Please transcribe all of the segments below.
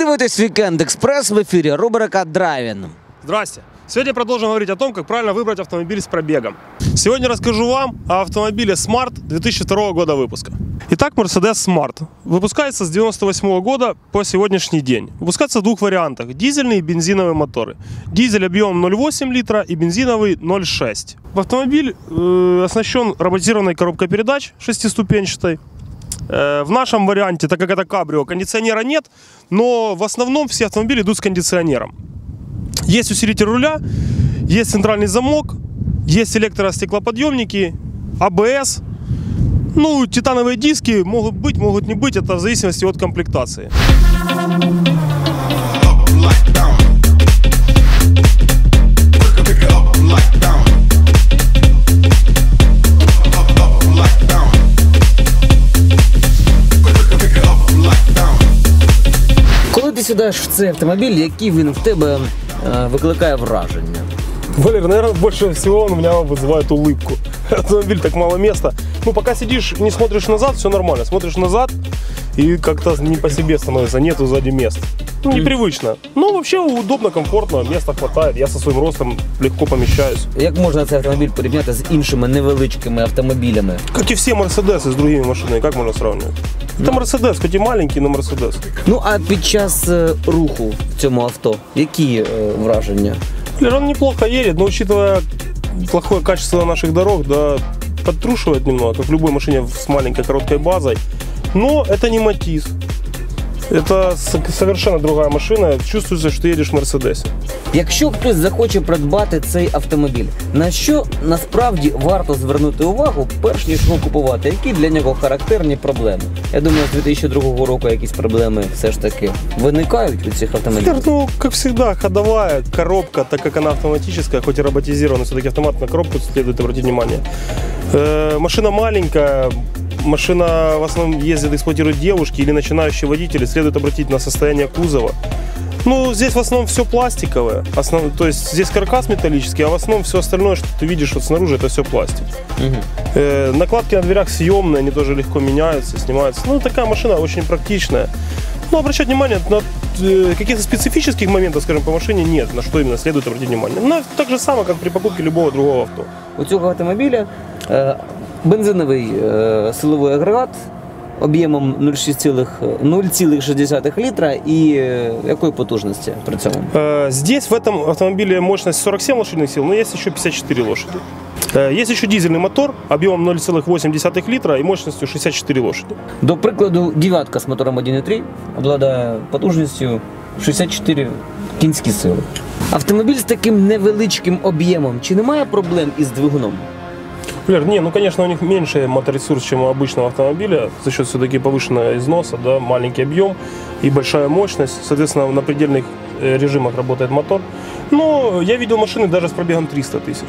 дивитесь Вікенд Експрес в ефірі рубрика Драйвін. Здрасте. Сегодня продолжим говорить о том, как правильно выбрать автомобиль с пробегом. Сегодня расскажу вам о автомобиле Smart 2002 года выпуска. Итак, Mercedes Smart. Выпускается с 98 года по сегодняшний день. Выпускается в двух вариантах. Дизельные и бензиновые моторы. Дизель объемом 0,8 литра и бензиновый 0,6. Автомобиль э, оснащен роботизированной коробкой передач шестиступенчатой. Э, В нашем варианте, так как это кабрио, кондиционера нет, но в основном все автомобили идут с кондиционером. Есть усилитель руля, есть центральный замок, есть электростеклоподъемники, АБС. Ну, титановые диски могут быть, могут не быть, это в зависимости от комплектации. Коли ти сідаєш в цей автомобіль, який він в тебе е, викликає враження? Валер, наверное, больше всего он у меня вызывает улыбку. Автомобиль так мало места. Ну, пока сидишь, не смотришь назад, все нормально. Смотришь назад, и как-то не по себе становится, нету сзади мест. Ну, непривычно. Но вообще удобно, комфортно, места хватает. Я со своим ростом легко помещаюсь. Як можна цей автомобіль порівняти з іншими невеличкими автомобілями? Как и все Мерседесы с другими машинами, как можно сравнивать? Это Мерседес, хоть и маленький, но Мерседес. Ну а під час е, руху в цьому авто, які е, враження? Валер, он неплохо едет, но учитывая плохое качество наших дорог, да, подтрушивает немного, как в любой машине с маленькой короткой базой. Но это не Матис. Это с- совершенно другая машина. Чувствуется, что едешь в Мерседесе. Якщо хтось захоче придбати цей автомобіль, на що насправді варто звернути увагу, перш ніж його купувати? Які для нього характерні проблеми? Я думаю, з 2002 року якісь проблеми все ж таки виникають у цих автомобілів. Валер, ну, как всегда, ходовая коробка, так как она автоматическая, хоть и роботизированная, все-таки автомат на коробку следует обратить внимание. Э, машина маленькая, машина в основном ездит, эксплуатируют девушки или начинающие водители, следует обратить на состояние кузова. Ну, здесь в основном все пластиковое. Основ... То есть здесь каркас металлический, а в основном все остальное, что ты видишь вот снаружи, это все пластик. Мгм. Э, накладки на дверях съемные, они тоже легко меняются, снимаются. Ну, такая машина очень практичная. Ну, обращать внимание на э, каких-то специфических моментов, скажем, по машине нет, на что именно следует обратить внимание. Но так же самое, как при покупке любого другого авто. У цього автомобіля е, бензиновий е, силовий агрегат об'ємом 0,6 0,6 літра і е, якої потужності при цьому? Э, Здесь в этом автомобиле мощность 47 лошадиных сил, но есть еще 54 лошади. Э, Есть еще дизельный мотор объемом 0,8 литра и мощностью 64 лошади. До прикладу, дев'ятка з мотором 1.3 обладає потужністю 64 кінські сили. Автомобіль з таким невеличким об'ємом. Чи немає проблем із двигуном? Валер, не, ну конечно у них меньше моторесурс, чем у обычного автомобиля, за счет все-таки повышенного износа, да, маленький объем и большая мощность. Соответственно, на предельных э, режимах работает мотор. Но я видел машины даже с пробегом 300 тысяч.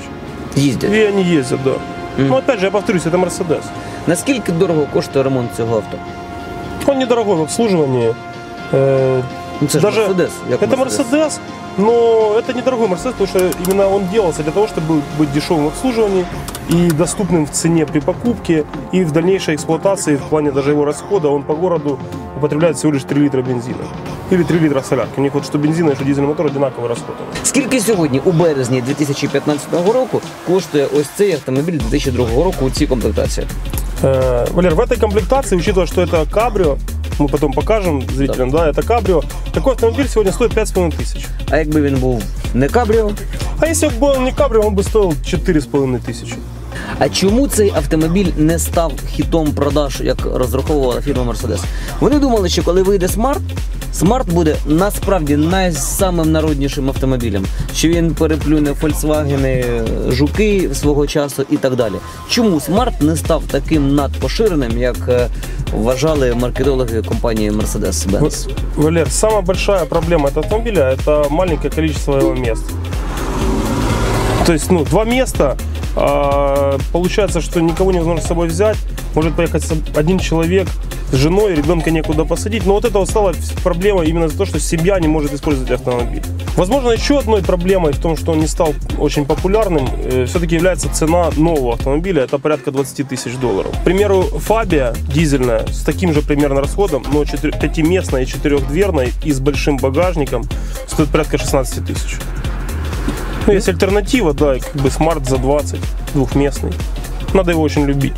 Їздять. И они ездят, да. Но опять же, я повторюсь, это Мерседес. Наскільки дорого коштує ремонт цього авто? Он недорогой в обслуживании. Э, Ну, це ж Даже Мерседес. Як это Мерседес, но это недорогой Мерседес, потому что именно он делался для того, чтобы быть дешевым в обслуживании и доступным в цене при покупке и в дальнейшей эксплуатации в плане даже его расхода. Он по городу употребляет всего лишь 3 литра бензина. Или 3 литра солярки. У них вот что бензин и что дизельный мотор одинаковый расход. Скільки сьогодні у березні 2015 року коштує ось цей автомобіль 2002 року у цій комплектації? Э, Валер, в этой комплектации, учитывая, что это кабрио, мы потом покажем зрителям, да, это кабрио, такой автомобиль сегодня стоит 5,5 тысяч. А якби він був не кабріо? А если бы он не кабрио, он бы стоил 4,5 тысячи. А чому цей автомобіль не став хітом продаж, як розраховувала фірма Mercedes? Вони думали, що коли вийде Smart, Smart буде насправді найсамим народнішим автомобілем, що він переплюне Volkswagen, жуки свого часу і так далі. Чому Smart не став таким надпоширеним, як е, вважали маркетологи компанії Mercedes-Benz? Валер, самая большая проблема этого автомобиля – это маленькое количество его мест. То есть, ну, два места, а, получается, что никого невозможно с собой взять. Может поехать один человек с женой, ребенка некуда посадить. Но вот это стало проблема именно за то, что семья не может использовать автомобиль. Возможно, еще одной проблемой в том, что он не стал очень популярным, все-таки является цена нового автомобиля. Это порядка 20 тысяч долларов. К примеру, Фабия дизельная с таким же примерно расходом, но четыр- пятиместная и четырехдверной и с большим багажником стоит порядка 16 тысяч. Ну, есть альтернатива, да, как бы смарт за 20, двухместный. Надо его очень любить.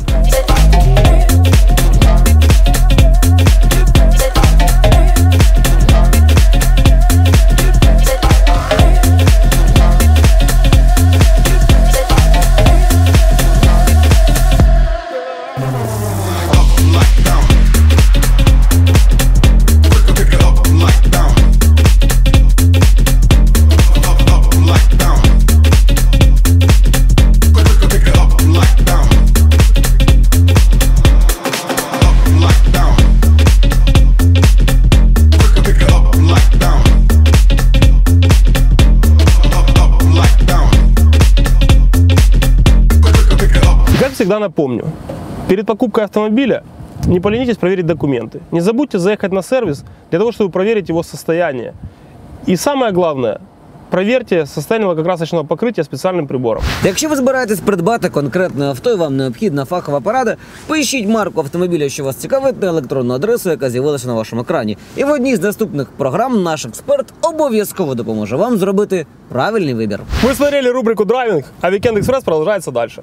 всегда напомню, перед покупкой автомобиля не поленитесь проверить документы. Не забудьте заехать на сервис для того, чтобы проверить его состояние. И самое главное, проверьте состояние лакокрасочного покрытия специальным прибором. Якщо ви збираєтесь придбати конкретне авто і вам необхідна фахова порада, поїщіть марку автомобіля, що вас цікавить, на електронну адресу, яка з'явилася на вашому екрані. І в одній з наступних програм наш експерт обов'язково допоможе вам зробити правильний вибір. Вы смотрели рубрику «Драйвинг», а «Викенд Экспресс» продолжается дальше.